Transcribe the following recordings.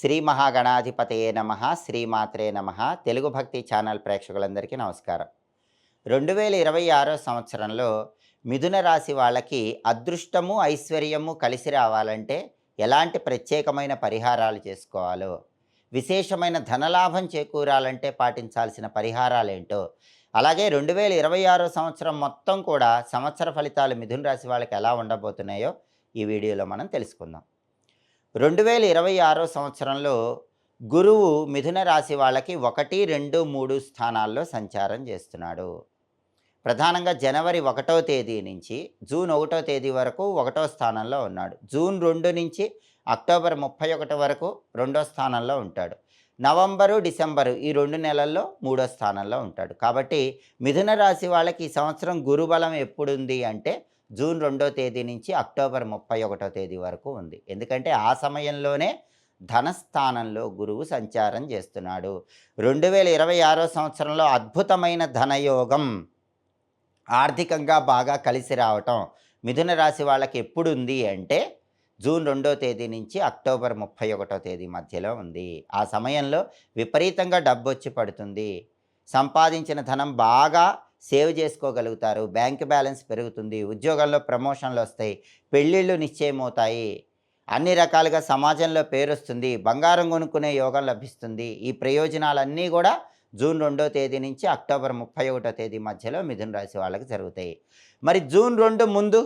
శ్రీ మహాగణాధిపతయే నమ శ్రీమాత్రే నమ. తెలుగు భక్తి ఛానల్ ప్రేక్షకులందరికీ నమస్కారం. రెండు వేల ఇరవై ఆరో సంవత్సరంలో మిథున రాశి వాళ్ళకి అదృష్టము ఐశ్వర్యము కలిసి రావాలంటే ఎలాంటి ప్రత్యేకమైన పరిహారాలు చేసుకోవాలో విశేషమైన ధనలాభం చేకూరాలంటే పాటించాల్సిన పరిహారాలు ఏంటో అలాగే రెండు వేల ఇరవై ఆరో సంవత్సరం మొత్తం కూడా సంవత్సర ఫలితాలు మిథున రాశి వాళ్ళకి ఎలా ఉండబోతున్నాయో ఈ వీడియోలో మనం తెలుసుకుందాం. రెండు వేల ఇరవై ఆరో సంవత్సరంలో గురువు మిథున రాశి వాళ్ళకి ఒకటి రెండు మూడు స్థానాల్లో సంచారం చేస్తున్నాడు. ప్రధానంగా జనవరి ఒకటో తేదీ నుంచి జూన్ ఒకటో తేదీ వరకు ఒకటో స్థానంలో ఉన్నాడు. జూన్ రెండు నుంచి అక్టోబర్ ముప్పై ఒకటి వరకు రెండో స్థానంలో ఉంటాడు. నవంబరు డిసెంబరు ఈ రెండు నెలల్లో మూడో స్థానంలో ఉంటాడు. కాబట్టి మిథున రాశి వాళ్ళకి ఈ సంవత్సరం గురుబలం ఎప్పుడుంది అంటే జూన్ రెండో తేదీ నుంచి అక్టోబర్ ముప్పై ఒకటో తేదీ వరకు ఉంది. ఎందుకంటే ఆ సమయంలోనే ధనస్థానంలో గురువు సంచారం చేస్తున్నాడు. రెండు వేల ఇరవై ఆరో సంవత్సరంలో అద్భుతమైన ధనయోగం ఆర్థికంగా బాగా కలిసి రావటం మిథున రాశి వాళ్ళకి ఎప్పుడు ఉంది అంటే జూన్ రెండో తేదీ నుంచి అక్టోబర్ ముప్పై ఒకటో తేదీ మధ్యలో ఉంది. ఆ సమయంలో విపరీతంగా డబ్బు వచ్చి పడుతుంది. సంపాదించిన ధనం బాగా సేవ్ చేసుకోగలుగుతారు. బ్యాంక్ బ్యాలెన్స్ పెరుగుతుంది. ఉద్యోగంలో ప్రమోషన్లు వస్తాయి. పెళ్ళిళ్ళు నిశ్చయమవుతాయి. అన్ని రకాలుగా సమాజంలో పేరు వస్తుంది బంగారం కొనుక్కునే యోగం లభిస్తుంది. ఈ ప్రయోజనాలన్నీ కూడా జూన్ రెండో తేదీ నుంచి అక్టోబర్ ముప్పై ఒకటో తేదీ మధ్యలో మిథున రాశి వాళ్ళకి జరుగుతాయి. మరి జూన్ రెండు ముందు?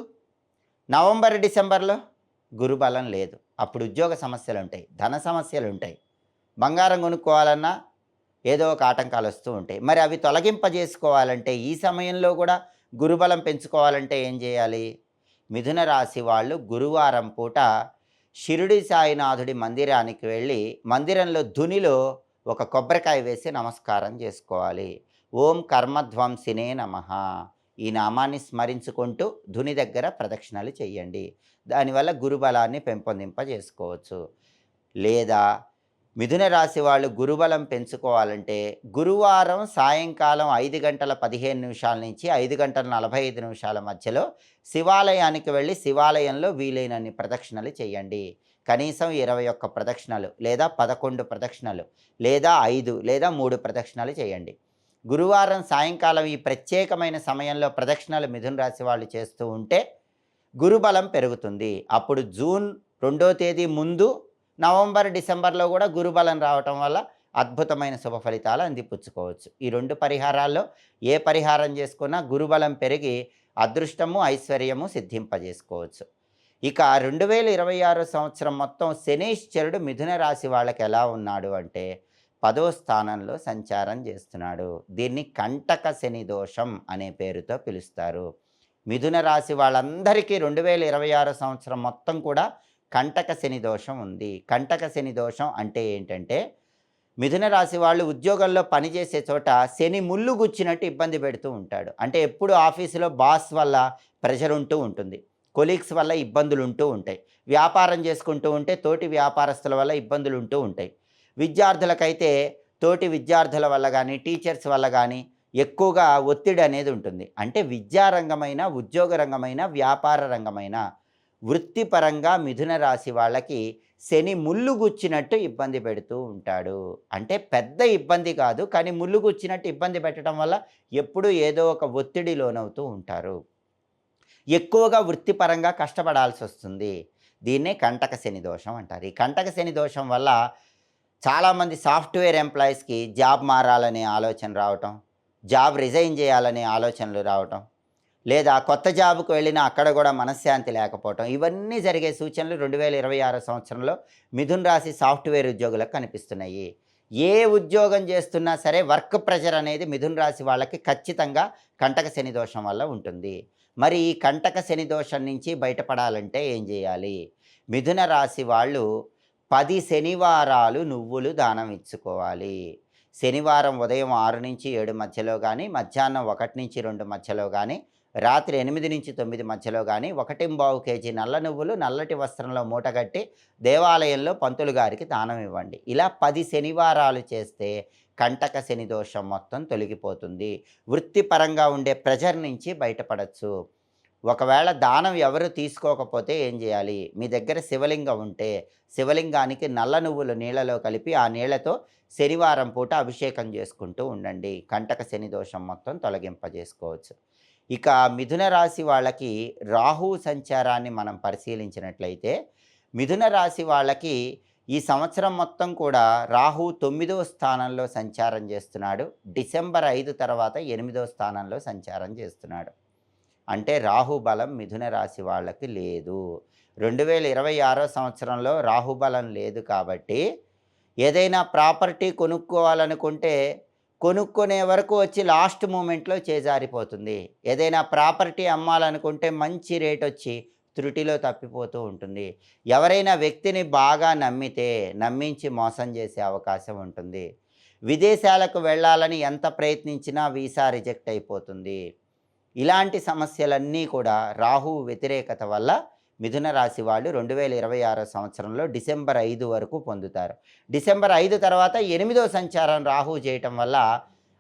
నవంబర్ డిసెంబర్లో? గురుబలం లేదు. అప్పుడు ఉద్యోగ సమస్యలు ఉంటాయి ధన సమస్యలు ఉంటాయి బంగారం కొనుక్కోవాలన్నా ఏదో ఒక ఆటంకాలు వస్తూ ఉంటాయి. మరి అవి తొలగింపజేసుకోవాలంటే ఈ సమయంలో కూడా గురుబలం పెంచుకోవాలంటే ఏం చేయాలి? మిథున రాశి వాళ్ళు గురువారం పూట షిరుడి సాయినాథుడి మందిరానికి వెళ్ళి మందిరంలో ధునిలో ఒక కొబ్బరికాయ వేసి నమస్కారం చేసుకోవాలి. ఓం కర్మధ్వంసినే నమ. ఈ నామాన్ని స్మరించుకుంటూ ధుని దగ్గర ప్రదక్షిణలు చేయండి. దానివల్ల గురుబలాన్ని పెంపొందింపజేసుకోవచ్చు. లేదా మిథున రాశి వాళ్ళు గురుబలం పెంచుకోవాలంటే గురువారం సాయంకాలం ఐదు గంటల పదిహేను నిమిషాల నుంచి ఐదు గంటల నలభై ఐదు నిమిషాల మధ్యలో శివాలయానికి వెళ్ళి శివాలయంలో వీలైనన్ని ప్రదక్షిణలు చేయండి. కనీసం ఇరవై ఒక్క ప్రదక్షిణలు లేదా పదకొండు ప్రదక్షిణలు లేదా ఐదు లేదా మూడు ప్రదక్షిణలు చేయండి. గురువారం సాయంకాలం ఈ ప్రత్యేకమైన సమయంలో ప్రదక్షిణలు మిథున రాశి వాళ్ళు చేస్తూ ఉంటే గురుబలం పెరుగుతుంది. అప్పుడు జూన్ రెండో తేదీ ముందు నవంబర్ డిసెంబర్లో కూడా గురుబలం రావటం వల్ల అద్భుతమైన శుభ ఫలితాలు అందిపుచ్చుకోవచ్చు. ఈ రెండు పరిహారాల్లో ఏ పరిహారం చేసుకున్నా గురుబలం పెరిగి అదృష్టము ఐశ్వర్యము సిద్ధింపజేసుకోవచ్చు. ఇక రెండు వేల ఇరవై ఆరు సంవత్సరం మొత్తం శనీశ్వరుడు మిథున రాశి వాళ్ళకి ఎలా ఉన్నాడు అంటే పదో స్థానంలో సంచారం చేస్తున్నాడు. దీన్ని కంటక శని దోషం అనే పేరుతో పిలుస్తారు. మిథున రాశి వాళ్ళందరికీ రెండు వేల ఇరవై ఆరు సంవత్సరం మొత్తం కూడా కంటక శని దోషం ఉంది. కంటక శని దోషం అంటే ఏంటంటే మిథున రాశి వాళ్ళు ఉద్యోగంలో పనిచేసే చోట శని ముళ్ళు గుచ్చినట్టు ఇబ్బంది పెడుతూ ఉంటాడు. అంటే ఎప్పుడు ఆఫీసులో బాస్ వల్ల ప్రెషర్ ఉంటూ ఉంటుంది. కొలీగ్స్ వల్ల ఇబ్బందులు ఉంటూ ఉంటాయి. వ్యాపారం చేసుకుంటూ ఉంటే తోటి వ్యాపారస్తుల వల్ల ఇబ్బందులు ఉంటూ ఉంటాయి. విద్యార్థులకైతే తోటి విద్యార్థుల వల్ల కానీ టీచర్స్ వల్ల కానీ ఎక్కువగా ఒత్తిడి అనేది ఉంటుంది. అంటే విద్యారంగమైన ఉద్యోగ రంగమైన వ్యాపార రంగమైన వృత్తిపరంగా మిథున రాశి వాళ్ళకి శని ముళ్ళు గుచ్చినట్టు ఇబ్బంది పెడుతూ ఉంటాడు. అంటే పెద్ద ఇబ్బంది కాదు కానీ ముళ్ళు గుచ్చినట్టు ఇబ్బంది పెట్టడం వల్ల ఎప్పుడూ ఏదో ఒక ఒత్తిడి లోనవుతూ ఉంటారు. ఎక్కువగా వృత్తిపరంగా కష్టపడాల్సి వస్తుంది. దీన్నే కంటక శని దోషం అంటారు. ఈ కంటక శని దోషం వల్ల చాలామంది సాఫ్ట్వేర్ ఎంప్లాయీస్కి జాబ్ మారాలనే ఆలోచన రావటం జాబ్ రిజైన్ చేయాలనే ఆలోచనలు రావటం లేదా కొత్త జాబ్కు వెళ్ళినా అక్కడ కూడా మనశ్శాంతి లేకపోవటం. ఇవన్నీ జరిగే సూచనలు రెండు వేల ఇరవై ఆరు సంవత్సరంలో మిథున్ రాశి సాఫ్ట్వేర్ ఉద్యోగులకు కనిపిస్తున్నాయి. ఏ ఉద్యోగం చేస్తున్నా సరే వర్క్ ప్రెషర్ అనేది మిథున్ రాశి వాళ్ళకి ఖచ్చితంగా కంటక శని దోషం వల్ల ఉంటుంది. మరి ఈ కంటక శని దోషం నుంచి బయటపడాలంటే ఏం చేయాలి? మిథున రాశి వాళ్ళు పది శనివారాలు నువ్వులు దానం ఇచ్చుకోవాలి. శనివారం ఉదయం ఆరు నుంచి ఏడు మధ్యలో కానీ మధ్యాహ్నం ఒకటి నుంచి రెండు మధ్యలో కానీ రాత్రి ఎనిమిది నుంచి తొమ్మిది మధ్యలో కానీ ఒకటింబావు కేజీ నల్ల నువ్వులు నల్లటి వస్త్రంలో మూటగట్టి దేవాలయంలో పంతులు గారికి దానం ఇవ్వండి. ఇలా పది శనివారాలు చేస్తే కంటక శని దోషం మొత్తం తొలగిపోతుంది. వృత్తిపరంగా ఉండే ప్రెజర్ నుంచి బయటపడచ్చు. ఒకవేళ దానం ఎవరు తీసుకోకపోతే ఏం చేయాలి? మీ దగ్గర శివలింగం ఉంటే శివలింగానికి నల్ల నువ్వులు నీళ్ళలో కలిపి ఆ నీళ్ళతో శనివారం పూట అభిషేకం చేసుకుంటూ ఉండండి. కంటక శని దోషం మొత్తం తొలగింపజేసుకోవచ్చు. ఇక మిథున రాశి వాళ్ళకి రాహు సంచారాన్ని మనం పరిశీలించినట్లయితే మిథున రాశి వాళ్ళకి ఈ సంవత్సరం మొత్తం కూడా రాహు తొమ్మిదవ స్థానంలో సంచారం చేస్తున్నాడు. డిసెంబర్ ఐదు తర్వాత ఎనిమిదో స్థానంలో సంచారం చేస్తున్నాడు. అంటే రాహు బలం మిథున రాశి వాళ్ళకి లేదు. రెండు వేల ఇరవై ఆరో సంవత్సరంలో రాహుబలం లేదు కాబట్టి ఏదైనా ప్రాపర్టీ కొనుక్కోవాలనుకుంటే కొనుక్కునే వరకు వచ్చి లాస్ట్ మూమెంట్లో చేజారిపోతుంది. ఏదైనా ప్రాపర్టీ అమ్మాలనుకుంటే మంచి రేట్ వచ్చి త్రుటిలో తప్పిపోతూ ఉంటుంది. ఎవరైనా వ్యక్తిని బాగా నమ్మితే నమ్మించి మోసం చేసే అవకాశం ఉంటుంది. విదేశాలకు వెళ్ళాలని ఎంత ప్రయత్నించినా వీసా రిజెక్ట్ అయిపోతుంది. ఇలాంటి సమస్యలన్నీ కూడా రాహు వ్యతిరేకత వల్ల మిథున రాశి వాళ్ళు రెండు వేల ఇరవై ఆరో సంవత్సరంలో డిసెంబర్ ఐదు వరకు పొందుతారు. డిసెంబర్ ఐదు తర్వాత ఎనిమిదో సంచారం రాహు చేయటం వల్ల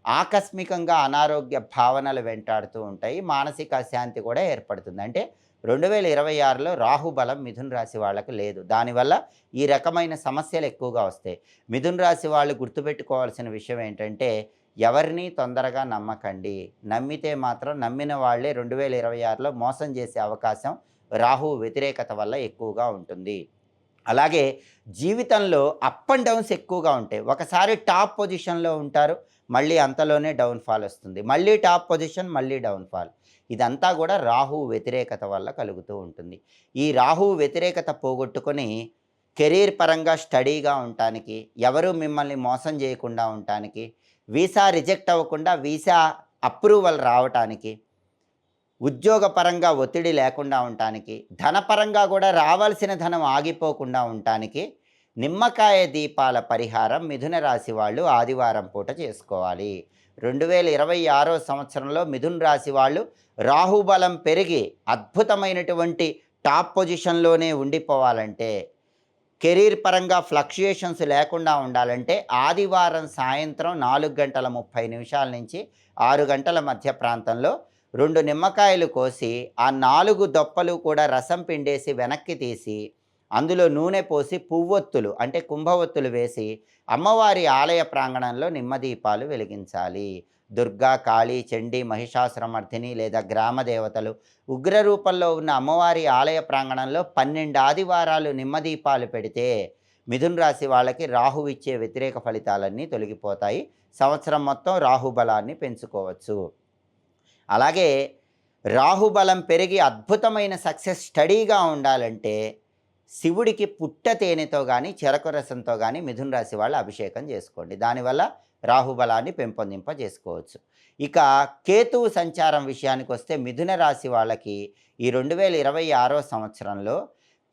ఆకస్మికంగా అనారోగ్య భావనలు వెంటాడుతూ ఉంటాయి. మానసిక అశాంతి కూడా ఏర్పడుతుంది. అంటే రెండు వేల ఇరవై ఆరులో రాహు బలం మిథున్ రాశి వాళ్ళకు లేదు. దానివల్ల ఈ రకమైన సమస్యలు ఎక్కువగా వస్తాయి. మిథున్ రాశి వాళ్ళు గుర్తుపెట్టుకోవాల్సిన విషయం ఏంటంటే ఎవరిని తొందరగా నమ్మకండి. నమ్మితే మాత్రం నమ్మిన వాళ్ళే రెండు వేల ఇరవై ఆరులో మోసం చేసే అవకాశం రాహు వ్యతిరేకత వల్ల ఎక్కువగా ఉంటుంది. అలాగే జీవితంలో అప్ అండ్ డౌన్స్ ఎక్కువగా ఉంటాయి. ఒకసారి టాప్ పొజిషన్లో ఉంటారు మళ్ళీ అంతలోనే డౌన్ఫాల్ వస్తుంది. మళ్ళీ టాప్ పొజిషన్ మళ్ళీ డౌన్ఫాల్ ఇదంతా కూడా రాహు వ్యతిరేకత వల్ల కలుగుతూ ఉంటుంది. ఈ రాహు వ్యతిరేకత పోగొట్టుకొని కెరీర్ పరంగా స్టడీగా ఉండటానికి ఎవరు మిమ్మల్ని మోసం చేయకుండా ఉండటానికి వీసా రిజెక్ట్ అవ్వకుండా వీసా అప్రూవల్ రావటానికి ఉద్యోగపరంగా ఒత్తిడి లేకుండా ఉండటానికి ధనపరంగా కూడా రావాల్సిన ధనం ఆగిపోకుండా ఉండటానికి నిమ్మకాయ దీపాల పరిహారం మిథున రాశి వాళ్ళు ఆదివారం పూట చేసుకోవాలి. రెండు వేల ఇరవై ఆరో సంవత్సరంలో మిథున రాశి వాళ్ళు రాహుబలం పెరిగి అద్భుతమైనటువంటి టాప్ పొజిషన్లోనే ఉండిపోవాలంటే కెరీర్ పరంగా ఫ్లక్చుయేషన్స్ లేకుండా ఉండాలంటే ఆదివారం సాయంత్రం నాలుగు గంటల ముప్పై నిమిషాల నుంచి ఆరు గంటల మధ్య ప్రాంతంలో రెండు నిమ్మకాయలు కోసి ఆ నాలుగు దొప్పలు కూడా రసం పిండేసి వెనక్కి తీసి అందులో నూనె పోసి పువ్వొత్తులు అంటే కుంభవొత్తులు వేసి అమ్మవారి ఆలయ ప్రాంగణంలో నిమ్మదీపాలు వెలిగించాలి. దుర్గా కాళీ చండి మహిషాసురమర్ధిని లేదా గ్రామ దేవతలు ఉగ్ర రూపంలో ఉన్న అమ్మవారి ఆలయ ప్రాంగణంలో పన్నెండు ఆదివారాలు నిమ్మదీపాలు పెడితే మిథున్ రాశి వాళ్ళకి రాహు ఇచ్చే వ్యతిరేక ఫలితాలన్నీ తొలగిపోతాయి. సంవత్సరం మొత్తం రాహుబలాన్ని పెంచుకోవచ్చు. అలాగే రాహుబలం పెరిగి అద్భుతమైన సక్సెస్ స్టడీగా ఉండాలంటే శివుడికి పుట్ట తేనెతో కానీ చెరకు రసంతో కానీ మిథున రాశి వాళ్ళు అభిషేకం చేసుకోండి. దానివల్ల రాహుబలాన్ని పెంపొందింప చేసుకోవచ్చు ఇక కేతువు సంచారం విషయానికి వస్తే మిథున రాశి వాళ్ళకి ఈ రెండు వేల ఇరవై ఆరో సంవత్సరంలో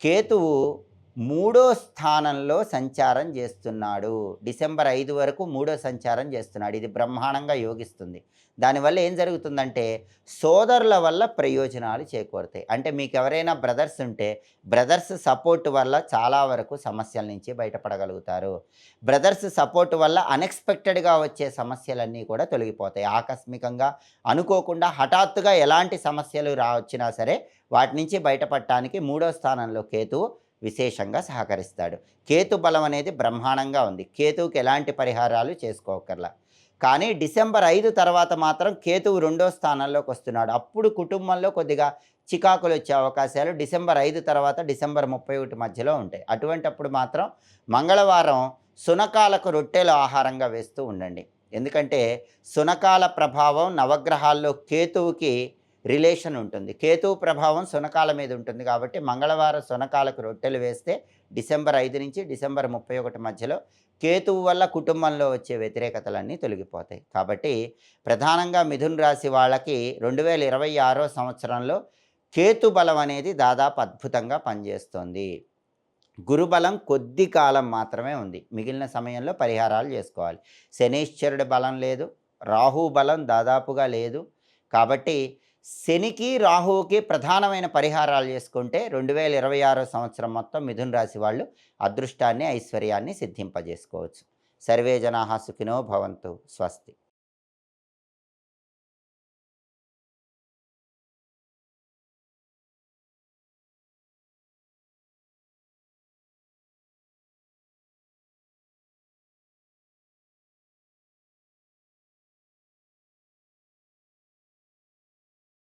కేతువు మూడో స్థానంలో సంచారం చేస్తున్నాడు. డిసెంబర్ ఐదు వరకు మూడో సంచారం చేస్తున్నాడు. ఇది బ్రహ్మాండంగా యోగిస్తుంది. దానివల్ల ఏం జరుగుతుందంటే సోదరుల వల్ల ప్రయోజనాలు చేకూరుతాయి. అంటే మీకు ఎవరైనా బ్రదర్స్ ఉంటే బ్రదర్స్ సపోర్ట్ వల్ల చాలా వరకు సమస్యల నుంచి బయటపడగలుగుతారు. బ్రదర్స్ సపోర్ట్ వల్ల అన్ఎక్స్పెక్టెడ్గా వచ్చే సమస్యలన్నీ కూడా తొలగిపోతాయి. ఆకస్మికంగా అనుకోకుండా హఠాత్తుగా ఎలాంటి సమస్యలు రా వచ్చినా సరే వాటి నుంచి బయటపడటానికి మూడో స్థానంలో కేతువు విశేషంగా సహకరిస్తాడు. కేతు బలం అనేది బ్రహ్మాండంగా ఉంది. కేతువుకి ఎలాంటి పరిహారాలు చేసుకోకర్లా. కానీ డిసెంబర్ ఐదు తర్వాత మాత్రం కేతువు రెండో స్థానంలోకి వస్తున్నాడు. అప్పుడు కుటుంబంలో కొద్దిగా చికాకులు వచ్చే అవకాశాలు డిసెంబర్ ఐదు తర్వాత డిసెంబర్ ముప్పై ఒకటి మధ్యలో ఉంటాయి. అటువంటప్పుడు మాత్రం మంగళవారం సునకాలకు రొట్టెలు ఆహారంగా వేస్తూ ఉండండి. ఎందుకంటే సునకాల ప్రభావం నవగ్రహాల్లో కేతువుకి రిలేషన్ ఉంటుంది. కేతువు ప్రభావం సునకాల మీద ఉంటుంది కాబట్టి మంగళవారం సునకాలకు రొట్టెలు వేస్తే డిసెంబర్ ఐదు నుంచి డిసెంబర్ ముప్పై ఒకటి మధ్యలో కేతువు వల్ల కుటుంబంలో వచ్చే వ్యతిరేకతలన్నీ తొలగిపోతాయి. కాబట్టి ప్రధానంగా మిథున్ రాశి వాళ్ళకి రెండు వేల ఇరవై ఆరో సంవత్సరంలో కేతు బలం అనేది దాదాపు అద్భుతంగా పనిచేస్తుంది. గురుబలం కొద్ది కాలం మాత్రమే ఉంది. మిగిలిన సమయంలో పరిహారాలు చేసుకోవాలి. శనీశ్వరుడి బలం లేదు. రాహు బలం దాదాపుగా లేదు. కాబట్టి శనికి రాహువుకి ప్రధానమైన పరిహారాలు చేసుకుంటే రెండు వేల ఇరవై ఆరో సంవత్సరం మొత్తం మిథున్ రాశి వాళ్ళు అదృష్టాన్ని ఐశ్వర్యాన్ని సిద్ధింపజేసుకోవచ్చు. సర్వే జనా సుఖినో భవంతు. స్వస్తి.